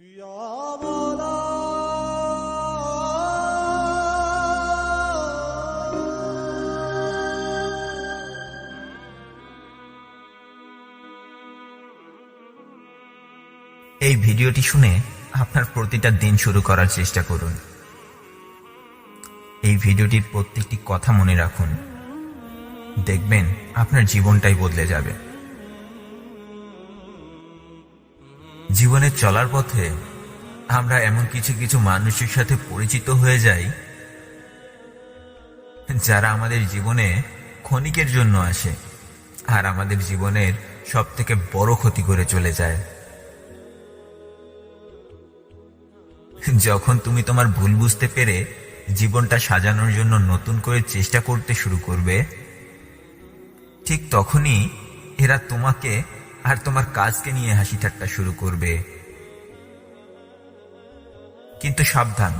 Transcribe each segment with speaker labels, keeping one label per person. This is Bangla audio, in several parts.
Speaker 1: এই ভিডিওটি শুনে আপনার প্রতিটা দিন শুরু করার চেষ্টা করুন। এই ভিডিওটির প্রত্যেকটি কথা মনে রাখুন। দেখবেন আপনার জীবনটাই বদলে যাবে। জীবনে চলার পথে আমরা এমন কিছু কিছু মানুষের সাথে পরিচিত হয়ে যাই, যারা আমাদের জীবনে ক্ষণিকের জন্য আসে আর আমাদের জীবনের সব থেকে বড় ক্ষতি করে চলে যায়। যখন তুমি তোমার ভুল বুঝতে পেরে জীবনটা সাজানোর জন্য নতুন করে চেষ্টা করতে শুরু করবে, ঠিক তখনই এরা তোমাকে আর তোমার কাজকে নিয়ে হাসি ঠাট্টা শুরু করবে। কিন্তু সাবধান,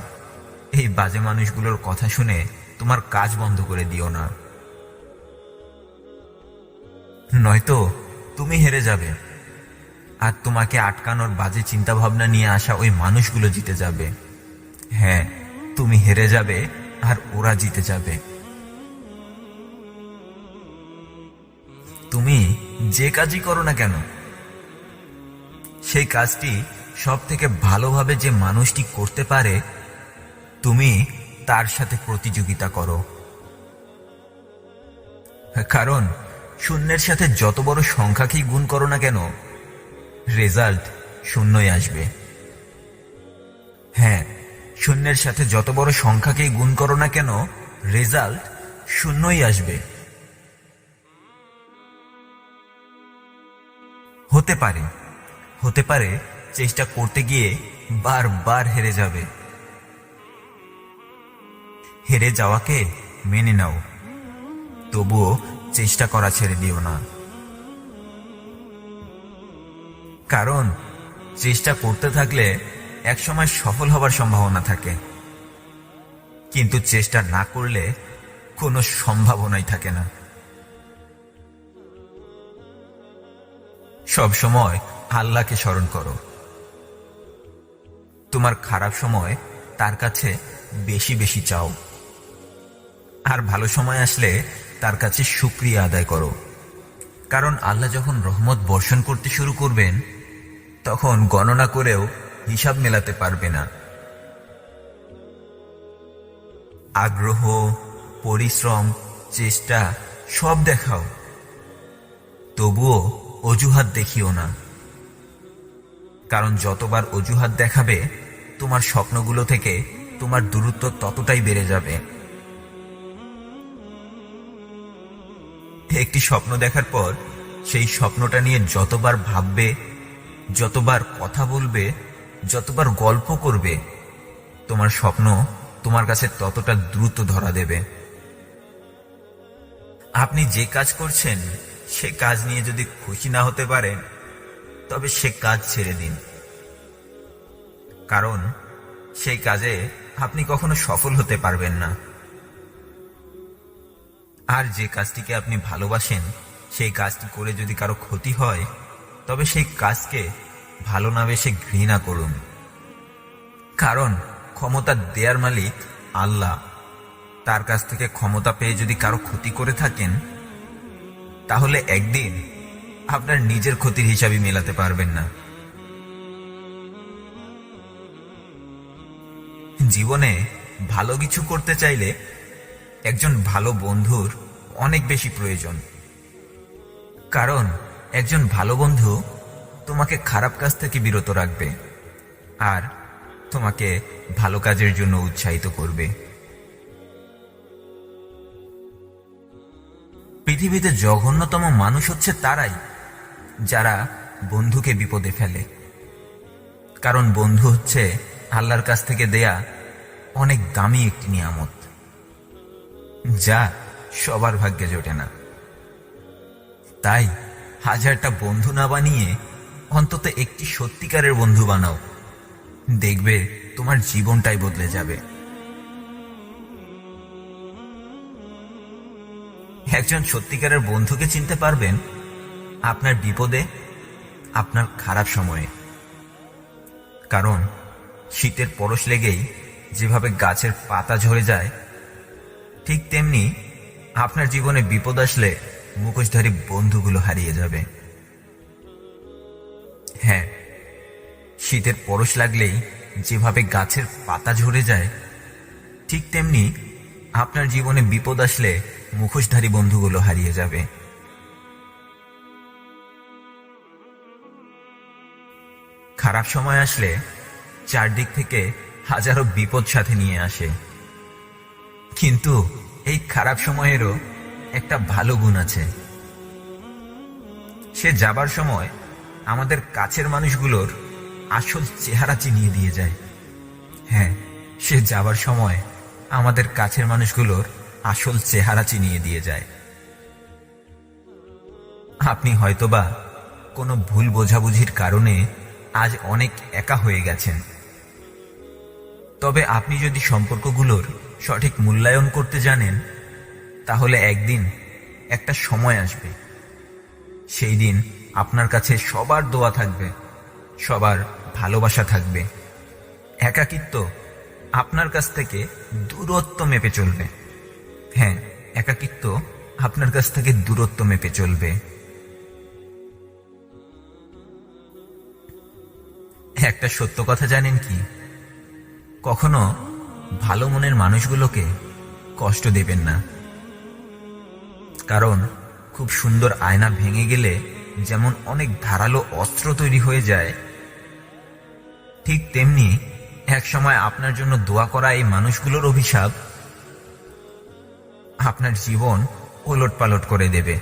Speaker 1: এই বাজে মানুষগুলোর কথা শুনে তোমার কাজ বন্ধ করে দিও না। নয়তো তুমি হেরে যাবে, আর তোমাকে আটকানোর বাজে চিন্তা ভাবনা নিয়ে আসা ওই মানুষগুলো জিতে যাবে। হ্যাঁ তুমি হেরে যাবে, আর ওরা জিতে যাবে। তুমি যে কাজই করো না কেন? সেই কাজটি সব থেকে ভালোভাবে যে মানুষটি করতে পারে, তুমি তার সাথে প্রতিযোগিতা করো। কারণ, শূন্যের সাথে যত বড় সংখ্যাকেই গুণ করো না কেন, রেজাল্ট শূন্যই আসবে। হ্যাঁ শূন্যের সাথে যত বড় সংখ্যাকেই গুণ করো না কেন, রেজাল্ট শূন্যই আসবে। হতে পারে। হতে পারে চেষ্টা করতে গিয়ে বারবার হেরে যাবে। হেরে যাওয়াকে মেনে নাও। তবুও চেষ্টা করা ছেড়ে দিও না। কারণ চেষ্টা করতে থাকলে একসময় সফল হবার সম্ভাবনা থাকে। কিন্তু চেষ্টা না করলে কোনো সম্ভাবনাই থাকে না। সব সময় আল্লাহকে স্মরণ করো। তোমার খারাপ সময় তার কাছে বেশি বেশি চাও। আর ভালো সময় আসলে তার কাছে শুক্রিয়া আদায় করো। কারণ আল্লাহ যখন রহমত বর্ষণ করতে শুরু করবেন, তখন গণনা করেও হিসাব মেলাতে পারবে না। আগ্রহ, পরিশ্রম, চেষ্টা সব দেখাও। তবুও অজুহাত দেখিও না। কারণ যতবার অজুহাত দেখাবে, তোমার স্বপ্নগুলো থেকে তোমার দূরত্ব ততটাই বেড়ে যাবে। একটি স্বপ্ন দেখার পর, সেই স্বপ্নটা নিয়ে যতবার ভাববে, যতবার কথা বলবে, যতবার গল্প করবে, তোমার স্বপ্ন তোমার কাছে ততটা দ্রুত ধরা দেবে। আপনি যে কাজ করছেন সে কাজ নিয়ে যদি খুশি না হতে পারেন, তবে সে কাজ ছেড়ে দিন। কারণ সেই কাজে আপনি কখনো সফল হতে পারবেন না। আর যে কাজটিকে আপনি ভালোবাসেন, সেই কাজটি করে যদি কারও ক্ষতি হয়, তবে সেই কাজকে ভালো না বেশে ঘৃণা করুন। কারণ ক্ষমতা দেয়ার মালিক আল্লাহ। তার কাছ থেকে ক্ষমতা পেয়ে যদি কারও ক্ষতি করে থাকেন তাহলে একদিন আপনার নিজের ক্ষতির হিসাবই মেলাতে পারবেন না। জীবনে ভালো কিছু করতে চাইলে একজন ভালো বন্ধুর অনেক বেশি প্রয়োজন। কারণ একজন ভালো বন্ধু তোমাকে খারাপ কাজ থেকে বিরত রাখবে আর তোমাকে ভালো কাজের জন্য উৎসাহিত করবে। পৃথিবীতে জঘন্যতম মানুষ হচ্ছে তারাই, যারা বন্ধুকে বিপদে ফেলে। কারণ বন্ধু হচ্ছে আল্লাহর কাছ থেকে দেয়া অনেক দামি একটি নিয়ামত, যা সবার ভাগ্যে জোটে না। তাই হাজারটা বন্ধু না বানিয়ে অন্তত একটি সত্যিকারের বন্ধু বানাও। দেখবে তোমার জীবনটাই বদলে যাবে। একজন সত্যিকারের বন্ধুকে চিনতে পারবেন আপনার বিপদে, আপনার খারাপ সময়ে। কারণ শীতের পরশ লেগেই যেভাবে গাছের পাতা ঝরে যায়, ঠিক তেমনি আপনার জীবনে বিপদ আসলে মুখোশধারী বন্ধুগুলো হারিয়ে যাবে। হ্যাঁ শীতের পরশ লাগলেই যেভাবে গাছের পাতা ঝরে যায়, ঠিক তেমনি আপনার জীবনে বিপদ আসলে মুখোশধারী বন্ধুগুলো হারিয়ে যাবে। খারাপ সময় আসলে চারদিক থেকে হাজারো বিপদ সাথে নিয়ে আসে। কিন্তু এই খারাপ সময়েরও একটা ভালো গুণ আছে। সে যাবার সময় আমাদের কাছের মানুষগুলোর আসল চেহারা চিনিয়ে দিয়ে যায়। হ্যাঁ সে যাবার সময় আমাদের কাছের মানুষগুলোর আসল চেহারা চিনিয়ে দিয়ে যায়। আপনি হয়তোবা কোনো ভুল বোঝাবুঝির কারণে আজ অনেক একা হয়ে গেছেন। তবে আপনি যদি সম্পর্কগুলোর সঠিক মূল্যায়ন করতে জানেন, তাহলে একদিন একটা সময় আসবে। সেই দিন আপনার কাছে সবার দোয়া থাকবে, সবার ভালোবাসা থাকবে। একাকিত্ব আপনার কাছ থেকে দূরত্ব মেপে চলবে। হ্যাঁ একাকিত্ব আপনার কাছ থেকে দূরত্ব মেপে চলবে। একটা সত্য কথা জানেন কি? কখনো ভালো মনের মানুষগুলোকে কষ্ট দেবেন না। কারণ খুব সুন্দর আয়না ভেঙে গেলে যেমন অনেক ধারালো অস্ত্র তৈরি হয়ে যায়, ঠিক তেমনি এক সময় আপনার জন্য দোয়া করা এই মানুষগুলোর অভিশাপ আপনার জীবন ওলট পালট করে দেবে।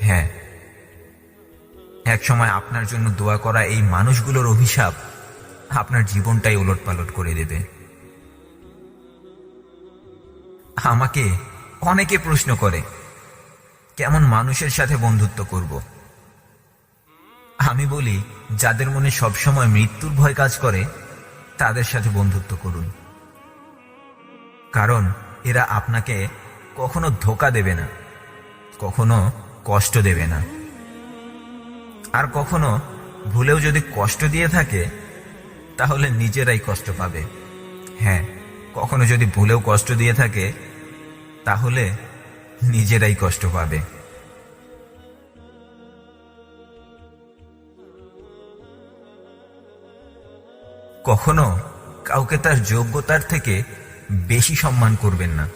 Speaker 1: হ্যাঁ। এক সময় আপনার জন্য দোয়া করা এই মানুষগুলোর অভিশাপ আপনার জীবনটাই ওলট পালট করে দেবে। আমাকে অনেকে প্রশ্ন করে, কেমন মানুষের সাথে বন্ধুত্ব করব? আমি বলি, যাদের মনে সবসময় মৃত্যুর ভয় কাজ করে, তাদের সাথে বন্ধুত্ব করুন। কারণ এরা আপনাকে কখনো ধোকা দেবে না, কখনো কষ্ট দেবে না। আর কখনো ভুলেও যদি কষ্ট দিয়ে থাকে, তাহলে নিজেরাই কষ্ট পাবে। হ্যাঁ কখনো যদি ভুলেও কষ্ট দিয়ে থাকে, তাহলে নিজেরাই কষ্ট পাবে। কখনো কাউকে তার যোগ্যতার থেকে বেশি সম্মান করবেন না।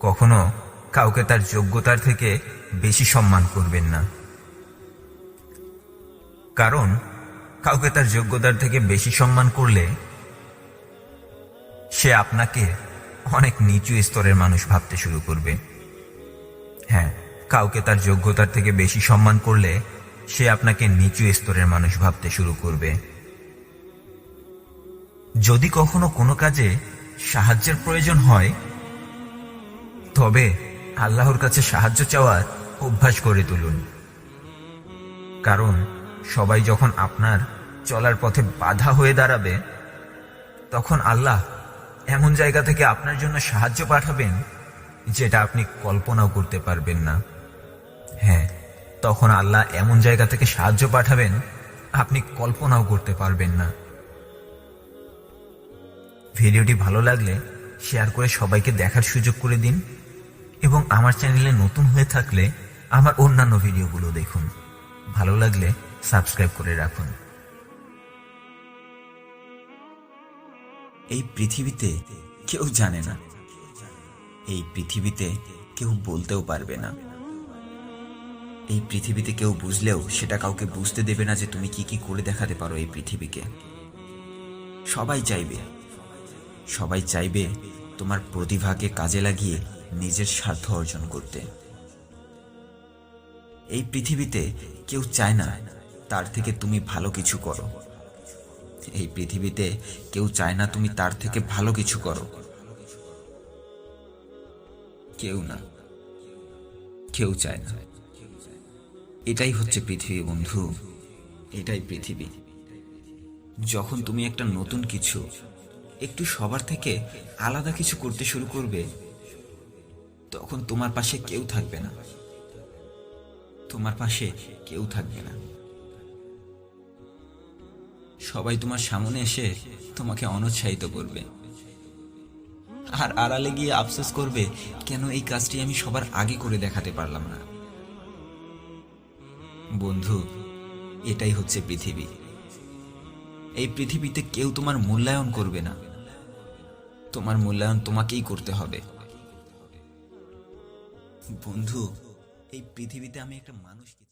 Speaker 1: কখনো কাউকে তার যোগ্যতার থেকে বেশি সম্মান করবেন না। কারণ, কাউকে তার যোগ্যতার থেকে বেশি সম্মান করলে সে আপনাকে অনেক নিচু স্তরের মানুষ ভাবতে শুরু করবে। হ্যাঁ কাউকে তার যোগ্যতার থেকে বেশি সম্মান করলে সে আপনাকে নিচু স্তরের মানুষ ভাবতে শুরু করবে। যদি কখনো কোনো কাজে সাহায্যের প্রয়োজন হয়, তবে আল্লাহর কাছে সাহায্য চাওয়ার অভ্যাস করে তুলুন। কারণ সবাই যখন আপনার চলার পথে বাধা হয়ে দাঁড়াবে, তখন আল্লাহ এমন জায়গা থেকে আপনার জন্য সাহায্য পাঠাবেন যেটা আপনি কল্পনাও করতে পারবেন না। হ্যাঁ তখন আল্লাহ এমন জায়গা থেকে সাহায্য পাঠাবেন আপনি কল্পনাও করতে পারবেন না। ভিডিওটি ভালো লাগলে শেয়ার করে সবাইকে দেখার সুযোগ করে দিন এবং আমার চ্যানেলে নতুন হয়ে থাকলে আমার অন্যান্য ভিডিওগুলো দেখুন। ভালো লাগলে সাবস্ক্রাইব করে রাখুন।
Speaker 2: এই পৃথিবীতে কেউ জানে না। এই পৃথিবীতে কেউ বলতেও পারবে না। এই পৃথিবীতে কেউ বুঝলেও সেটা কাউকে বুঝতে দেবে না যে তুমি কি কি করে দেখাতে পারো এই পৃথিবীকে। সবাই চাইবে সবাই চাইবে তোমার প্রতিভাকে কাজে লাগিয়ে নিজের স্বার্থ অর্জন করতে। এই পৃথিবীতে কেউ চায় না তার থেকে তুমি ভালো কিছু করো। এই পৃথিবীতে কেউ চায় না তুমি তার থেকে ভালো কিছু করো। কেউ না। কেউ চায় না। এটাই হচ্ছে পৃথিবী, বন্ধু। এটাই পৃথিবী। যখন তুমি একটা নতুন কিছু একটু সবার থেকে আলাদা কিছু করতে শুরু করবে, তখন তোমার পাশে কেউ থাকবে না। তোমার পাশে কেউ থাকবে না। সবাই তোমার সামনে এসে তোমাকে অনুৎসাহিত করবে। আর আড়ালে গিয়ে আফসোস করবে, কেন এই কাজটি আমি সবার আগে করে দেখাতে পারলাম না? বন্ধু, এটাই হচ্ছে পৃথিবী। এই পৃথিবীতে কেউ তোমার মূল্যায়ন করবে না। তোমার মূল্যায়ন তোমাকেই করতে হবে। বন্ধু এই পৃথিবীতে আমি একটা মানুষকে